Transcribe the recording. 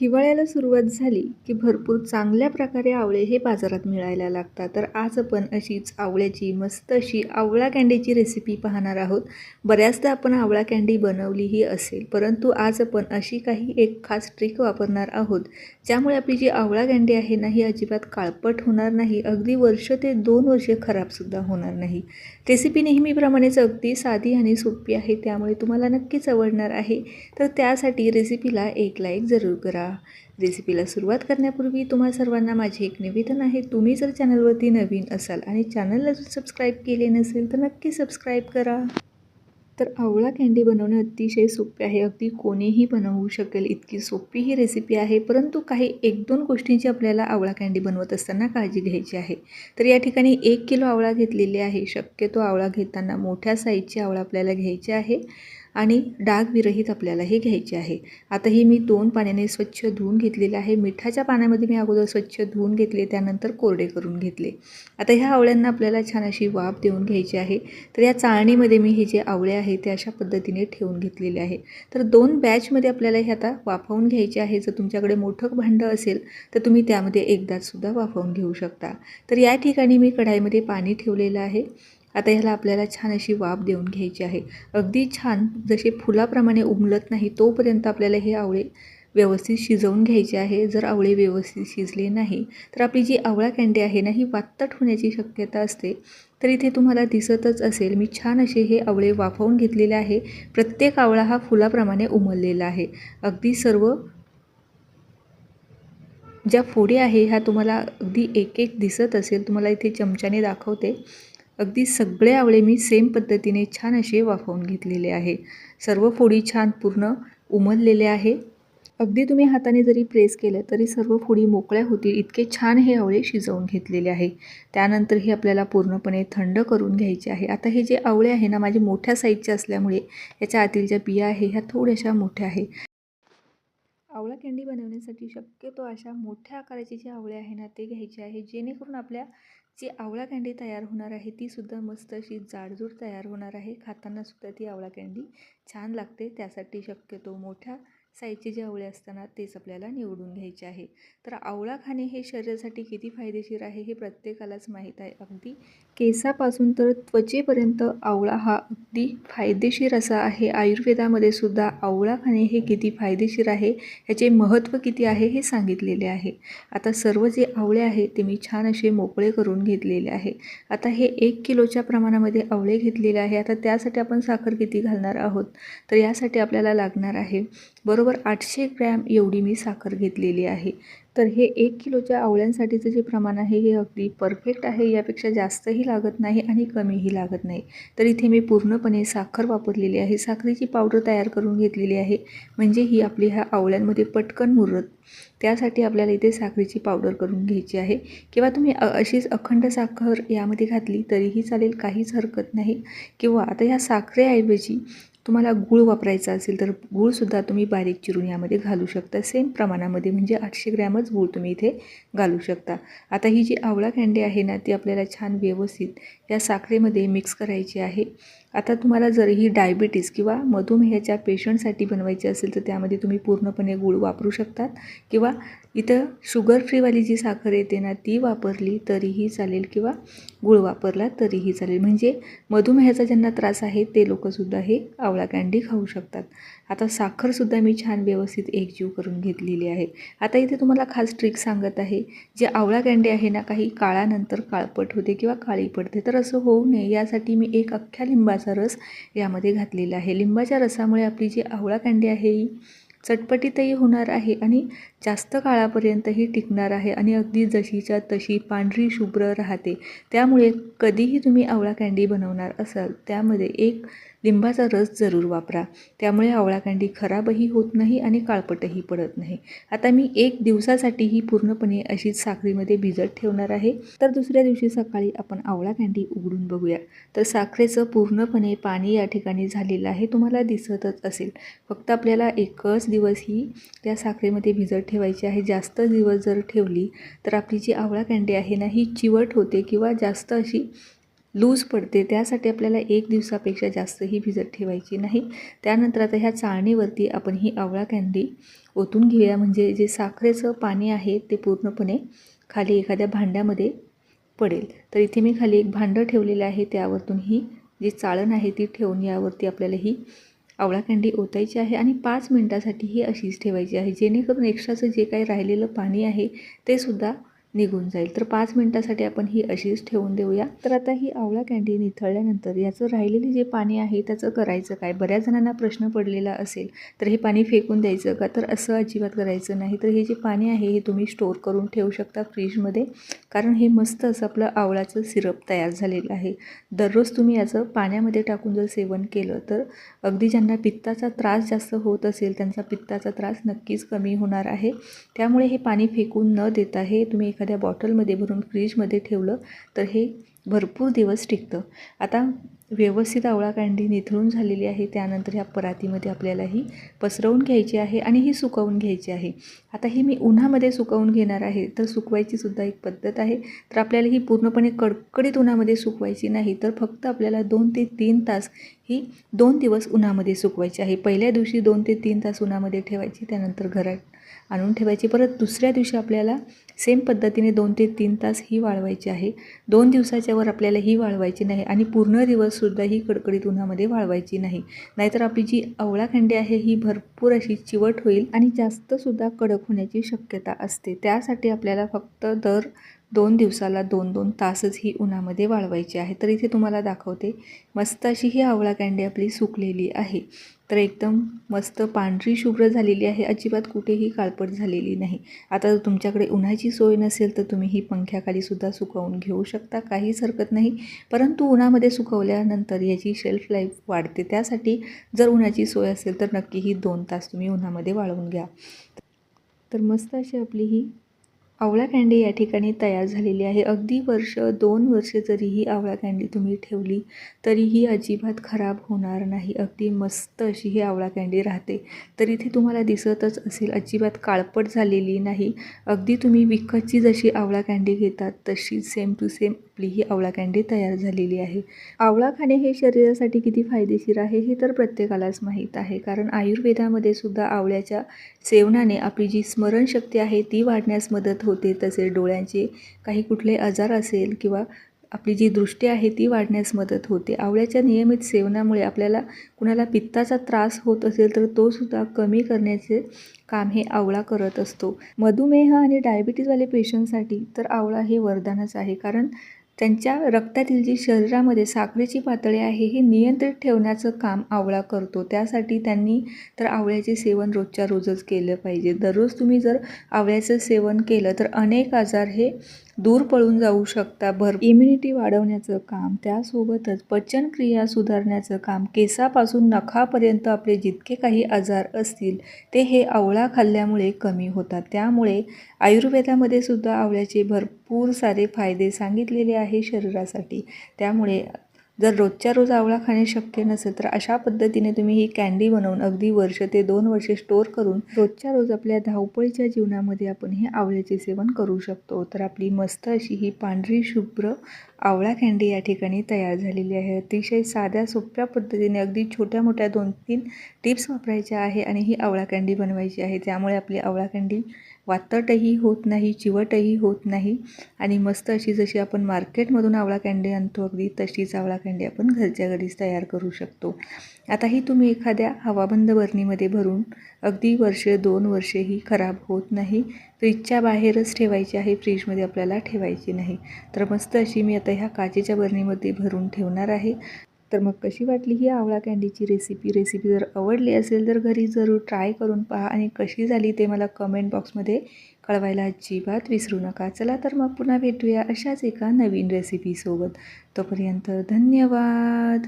हिवाळ्याला सुरुवात झाली की भरपूर चांगल्या प्रकारे आवळे हे बाजारात मिळायला लागतात. तर आज आपण अशीच आवळ्याची मस्त अशी आवळा कँडीची रेसिपी पाहणार आहोत. बऱ्याचदा आपण आवळा कँडी बनवलीही असेल परंतु आज आपण अशी काही एक खास ट्रिक वापरणार आहोत ज्यामुळे आपली जी आवळा कँडी आहे ना ही अजिबात काळपट होणार नाही. अगदी वर्ष ते दोन वर्षे खराबसुद्धा होणार नाही. रेसिपी नेहमीप्रमाणेच अगदी साधी आणि सोपी आहे त्यामुळे तुम्हाला नक्कीच आवडणार आहे. तर त्यासाठी रेसिपीला एक लाईक जरूर करा. रेसिपीला सुरुवात करण्यापूर्वी तुम्हा सर्वांना माझे एक निवेदन आहे. तुम्ही जर चॅनलवरती नवीन असाल आणि चॅनलला जर सबस्क्राईब केले नसेल तर नक्की सबस्क्राईब करा. तर आवळा कँडी बनवणे अतिशय सोपे आहे. अगदी कोणीही बनवू शकेल इतकी सोपी ही रेसिपी आहे. परंतु काही एक दोन गोष्टींची आपल्याला आवळा कँडी बनवत असताना काळजी घ्यायची आहे. तर या ठिकाणी एक किलो आवळा घेतलेली आहे. शक्यतो आवळा घेताना मोठ्या साईजची आवळा आपल्याला घ्यायची आहे. आणि डागविरहित आपल्याला हे घ्यायचे आहे. आता ही मी दोन पाण्याने स्वच्छ धुवून घेतलेले आहे. मिठाच्या पाण्यामध्ये मी अगोदर स्वच्छ धुवून घेतले त्यानंतर कोरडे करून घेतले. आता ह्या आवळ्यांना आपल्याला छान अशी वाफ देऊन घ्यायची आहे. तर या चाळणीमध्ये मी हे जे आवळे आहे ते अशा पद्धतीने ठेवून घेतलेले आहे. तर दोन बॅचमध्ये आपल्याला हे आता वाफवून घ्यायचे आहे. जर तुमच्याकडे मोठं भांडं असेल तर तुम्ही त्यामध्ये एकदाचसुद्धा वाफवून घेऊ शकता. तर या ठिकाणी मी कढाईमध्ये पाणी ठेवलेलं आहे. आता ह्याला आपल्याला छान अशी वाफ देऊन घ्यायची आहे. अगदी छान जसे फुलाप्रमाणे उमलत नाही तोपर्यंत आपल्याला हे आवळे व्यवस्थित शिजवून घ्यायचे आहे. जर आवळे व्यवस्थित शिजले नाही तर आपली जी आवळा कँडी आहे ना ही वात्तट होण्याची शक्यता असते. तर इथे तुम्हाला दिसतच असेल मी छान असे हे आवळे वाफवून घेतलेले आहे. प्रत्येक आवळा हा फुलाप्रमाणे उमललेला आहे. अगदी सर्व ज्या फोडी आहे ह्या तुम्हाला अगदी एक एक दिसत असेल. तुम्हाला इथे चमच्याने दाखवते. अगदी सगळे आवळे मी सेम पद्धतीने छान असे वाफवून घेतलेले आहे. सर्व फोडी छान पूर्ण उमललेले आहे. अगदी तुम्ही हाताने जरी प्रेस केलं तरी सर्व फोडी मोकळ्या होतील इतके छान हे आवळे शिजवून घेतलेले आहे. त्यानंतर हे आपल्याला पूर्णपणे थंड करून घ्यायचे आहे. आता हे जे आवळे आहे ना माझे मोठ्या साईजचे असल्यामुळे याच्या आतील ज्या बिया आहे ह्या थोड्याशा मोठ्या आहे. आवळा कँडी बनवण्यासाठी शक्यतो अशा मोठ्या आकाराचे जे आवळे आहे ना ते घ्यायचे आहे. जेणेकरून आपल्या जी आवळा कँडी तयार होणार आहे तीसुद्धा मस्त अशी जाडजूड तयार होणार आहे. खातानासुद्धा ती आवळा कँडी छान लागते त्यासाठी शक्यतो मोठ्या साईजचे जे आवळे असताना तेच आपल्याला निवडून घ्यायचे आहे. तर आवळा खाणे हे शरीरासाठी किती फायदेशीर आहे हे प्रत्येकालाच माहीत आहे. अगदी केसापासून तर त्वचेपर्यंत आवळा हा अगदी फायदेशीर असा आहे. आयुर्वेदामध्ये सुद्धा आवळा खाणे हे किती फायदेशीर आहे ह्याचे महत्त्व किती आहे हे सांगितलेले आहे. आता सर्व जे आवळे आहे ते मी छान असे मोकळे करून घेतलेले आहे. आता हे एक किलोच्या प्रमाणामध्ये आवळे घेतलेले आहे. आता त्यासाठी आपण साखर किती घालणार आहोत? तर यासाठी आपल्याला लागणार आहे बरोबर आठशे ग्रॅम एवढी मी साखर घेतलेली आहे. तर हे एक किलोच्या आवळ्यांसाठीचं जे प्रमाण आहे हे अगदी परफेक्ट आहे. यापेक्षा जास्तही लागत नाही आणि कमीही लागत नाही. तर इथे मी पूर्णपणे साखर वापरलेली आहे. साखरेची पावडर तयार करून घेतलेली आहे. म्हणजे ही आपली ह्या आवळ्यांमध्ये पटकन मुरत. त्यासाठी आपल्याला इथे साखरेची पावडर करून घ्यायची आहे. किंवा तुम्ही अशीच अखंड साखर यामध्ये घातली तरीही चालेल. काहीच हरकत नाही. किंवा आता ह्या साखरेऐवजी तुम्हाला गूळ वापरायचा असेल तर गूळसुद्धा तुम्ही बारीक चिरून यामध्ये घालू शकता. सेम प्रमाणामध्ये म्हणजे आठशे ग्रॅमच गूळ तुम्ही इथे घालू शकता. आता ही जी आवळा कँडी आहे ना ती आपल्याला छान व्यवस्थित या साखरेमध्ये मिक्स करायची आहे. आता तुम्हाला जर ही डायबिटीस किंवा मधुमेहाच्या पेशंटसाठी बनवायची असेल तर त्यामध्ये तुम्ही पूर्णपणे गूळ वापरू शकतात. किंवा इथं शुगर फ्रीवाली जी साखर येते ना ती वापरली तरीही चालेल किंवा गूळ वापरला तरीही चालेल. म्हणजे मधुमेहाचा ज्यांना त्रास आहे ते लोकंसुद्धा हे आवळा कँडी खाऊ शकतात. आता साखरसुद्धा मी छान व्यवस्थित एकजीव करून घेतलेली आहे. आता इथे तुम्हाला खास ट्रिक सांगत आहे. जे आवळा कँडी आहे ना काही काळानंतर काळपट होते किंवा काळी पडते तर असं होऊ नये. यासाठी मी एक अख्ख्या लिंबाचा रस यामध्ये घातलेला आहे. लिंबाच्या रसामुळे आपली जी आवळा कँडी आहे ही चटपटीतही होणार आहे आणि जास्त काळापर्यंतही टिकणार आहे आणि अगदी जशीच्या तशी पांढरी शुभ्र राहते. त्यामुळे कधीही तुम्ही आवळा कँडी बनवणार असाल त्यामध्ये एक लिंबाचा रस जरूर वापरा. त्यामुळे आवळा कँडी खराबही होत नाही आणि काळपटही पडत नाही. आता मी एक दिवसासाठी ही पूर्णपणे अशीच साखरेमध्ये भिजत ठेवणार आहे. तर दुसऱ्या दिवशी सकाळी आपण आवळा कँडी उघडून बघूया. तर साखरेचं पूर्णपणे पाणी या ठिकाणी झालेलं आहे तुम्हाला दिसतच असेल. फक्त आपल्याला एकच दिवस ही त्या साखरेमध्ये भिजत ठेवायची आहे. जास्त दिवस जर ठेवली तर आपली जी आवळा कँडी आहे ना ही चिवट होते किंवा जास्त अशी लूज पडते. त्यासाठी आपल्याला एक दिवसापेक्षा जास्त ही भिजत ठेवायची नाही. त्यानंतर आता ह्या चाळणीवरती आपण ही आवळा कँडी ओतून घेऊया. म्हणजे जे साखरेचं पाणी आहे ते पूर्णपणे खाली एखाद्या भांड्यामध्ये पडेल. तर इथे मी खाली एक भांडं ठेवलेलं आहे. त्यावरतून ही जी चाळण आहे ती ठेवून यावरती आपल्याला ही आवळा कँडी ओतायची आहे आणि पाच मिनटासाठी ही अशीच ठेवायची आहे. जेणेकरून एक्स्ट्राचं जे काही राहिलेलं पाणी आहे ते सुद्धा निघून जाईल. तर पाच मिनटासाठी आपण ही अशीच ठेवून देऊया. तर आता ही आवळा कँडी निथळल्यानंतर याचं राहिलेले जे पाणी आहे त्याचं करायचं काय? बऱ्याच जणांना प्रश्न पडलेला असेल तर हे पाणी फेकून द्यायचं का? तर असं अजिबात करायचं नाही. तर हे जे पाणी आहे हे तुम्ही स्टोअर करून ठेवू शकता फ्रीजमध्ये कारण हे मस्त असं आपलं आवळाचं सिरप तयार झालेलं आहे. दररोज तुम्ही याचं पाण्यामध्ये टाकून जर सेवन केलं तर अगदी ज्यांना पित्ताचा त्रास जास्त होत असेल त्यांचा पित्ताचा त्रास नक्कीच कमी होणार आहे. त्यामुळे हे पाणी फेकून न देता हे तुम्ही एखाद्या बॉटलमध्ये भरून फ्रीजमध्ये ठेवलं तर हे भरपूर दिवस टिकतं. आता व्यवस्थित आवळा कांडी निथळून झालेली आहे त्यानंतर ह्या परातीमध्ये आपल्याला ही पसरवून घ्यायची आहे आणि ही सुकवून घ्यायची आहे. आता ही मी उन्हामध्ये सुकवून घेणार आहे तर सुकवायची सुद्धा एक पद्धत आहे. तर आपल्याला ही पूर्णपणे कडकडीत उन्हामध्ये सुकवायची नाही तर फक्त आपल्याला दोन ते तीन तास ही दोन दिवस उन्हामध्ये सुकवायची आहे. पहिल्या दिवशी दोन ते तीन तास उन्हामध्ये ठेवायची त्यानंतर घरात आणून ठेवायची. परत दुसऱ्या दिवशी आपल्याला सेम पद्धतीने दोन ते तीन तास ही वाळवायची आहे. दोन दिवसाच्यावर आपल्याला ही वाळवायची नाही आणि पूर्ण दिवससुद्धा ही कडकडीत उन्हामध्ये वाळवायची नाही. नाहीतर आपली जी आवळा खंडी आहे ही भरपूर अशी चिवट होईल आणि जास्तसुद्धा कडक होण्याची शक्यता असते. त्यासाठी आपल्याला फक्त दर दोन दिवसाला दोन दोन तासच ही उन्हामध्ये वाळवायची आहे. तर इथे तुम्हाला दाखवते मस्त अशी ही आवळा कँडी आपली सुकलेली आहे. तर एकदम मस्त पांढरी शुभ्र झालेली आहे. अजिबात कुठेही काळपट झालेली नाही. आता जर तुमच्याकडे उन्हाची सोय नसेल तर तुम्ही ही पंख्याखालीसुद्धा सुकवून घेऊ शकता. काहीच हरकत नाही. परंतु उन्हामध्ये सुकवल्यानंतर याची शेल्फ लाईफ वाढते. त्यासाठी जर उन्हाची सोय असेल तर नक्की ही दोन तास तुम्ही उन्हामध्ये वाळवून घ्या. तर मस्त अशी आपली ही आवळा कँडी या ठिकाणी तयार झालेली आहे. अगदी वर्ष दोन वर्ष जरी ही आवळा कँडी तुम्ही ठेवली तरीही अजिबात खराब होणार नाही. अगदी मस्त अशी ही आवळा कँडी राहते. तर इथे तुम्हाला दिसतच असेल अजिबात काळपट झालेली नाही. अगदी तुम्ही विकतची जशी आवळा कँडी घेतात तशी सेम टू सेम आपली ही आवळा कँडी तयार झालेली आहे. आवळा खाणे हे शरीरासाठी किती फायदेशीर आहे हे तर प्रत्येकालाच माहीत आहे. कारण आयुर्वेदामध्ये सुद्धा आवळ्याच्या सेवनाने आपली जी स्मरणशक्ती आहे ती वाढण्यास मदत होते. तसे डोळ्यांचे काही कुठले आजार असेल किंवा आपली जी दृष्टी आहे ती वाढण्यास मदत होते. आवळ्याच्या नियमित सेवनामुळे आपल्याला कुणाला पित्ताचा त्रास होत असेल तर तो सुद्धा कमी करण्याचे काम हे आवळा करत असतो. मधुमेह आणि डायबिटीजवाले पेशंटसाठी तर आवळा हे वरदानच आहे. कारण त्यांच्या रक्तातील जी शरीरामध्ये साखरेची पातळी आहे हे नियंत्रित ठेवण्याचं काम आवळा करतो. त्यासाठी त्यांनी तर आवळ्याचे सेवन रोजच्या रोजच केलं पाहिजे. दररोज तुम्ही जर आवळ्याचं सेवन केलं तर अनेक आजार हे दूर पळून जाऊ शकता. भर इम्युनिटी वाढवण्याचं काम त्यासोबतच पचनक्रिया सुधारण्याचं काम केसापासून नखापर्यंत आपले जितके काही आजार असतील ते हे आवळा खाल्ल्यामुळे कमी होतात. त्यामुळे आयुर्वेदामध्ये सुद्धा आवळ्याचे भरपूर सारे फायदे सांगितलेले आहे शरीरासाठी. त्यामुळे जर रोजच्या रोज आवळा खाणे शक्य नसेल तर अशा पद्धतीने तुम्ही ही कँडी बनवून अगदी वर्ष ते दोन वर्षे स्टोअर करून रोजच्या रोज आपल्या धावपळीच्या जीवनामध्ये आपण हे आवळ्याचे सेवन करू शकतो. तर आपली मस्त अशी ही पांढरी शुभ्र आवळा कँडी या ठिकाणी तयार झालेली आहे. अतिशय साध्या सोप्या पद्धतीने अगदी छोट्या मोठ्या दोन तीन टिप्स वापरायच्या आहे आणि ही आवळा कँडी बनवायची आहे. त्यामुळे आपली आवळा कँडी वातटही होत नाही चिवटही होत नाही. आणि मस्त अशी जशी आपण मार्केटमधून आवळा कँडी आणतो अगदी तशीच आवळा कँडी आपण घरच्या घरीच तयार करू शकतो. आता ही तुम्ही एखाद्या हवाबंद बरणीमध्ये भरून अगदी वर्ष दोन वर्षेही खराब होत नाही. फ्रीजच्या बाहेरच ठेवायची आहे फ्रीजमध्ये आपल्याला ठेवायची नाही. तर मस्त अशी मी आता ह्या काचेच्या बरणीमध्ये भरून ठेवणार आहे. तर मग कशी वाटली ही आवळा कँडीची रेसिपी रेसिपी जर आवडली असेल तर घरी जरूर ट्राय करून पहा आणि कशी झाली ते मला कमेंट बॉक्समध्ये कळवायला अजिबात विसरू नका. चला तर मग पुन्हा भेटूया अशाच एका नवीन रेसिपीसोबत तोपर्यंत धन्यवाद!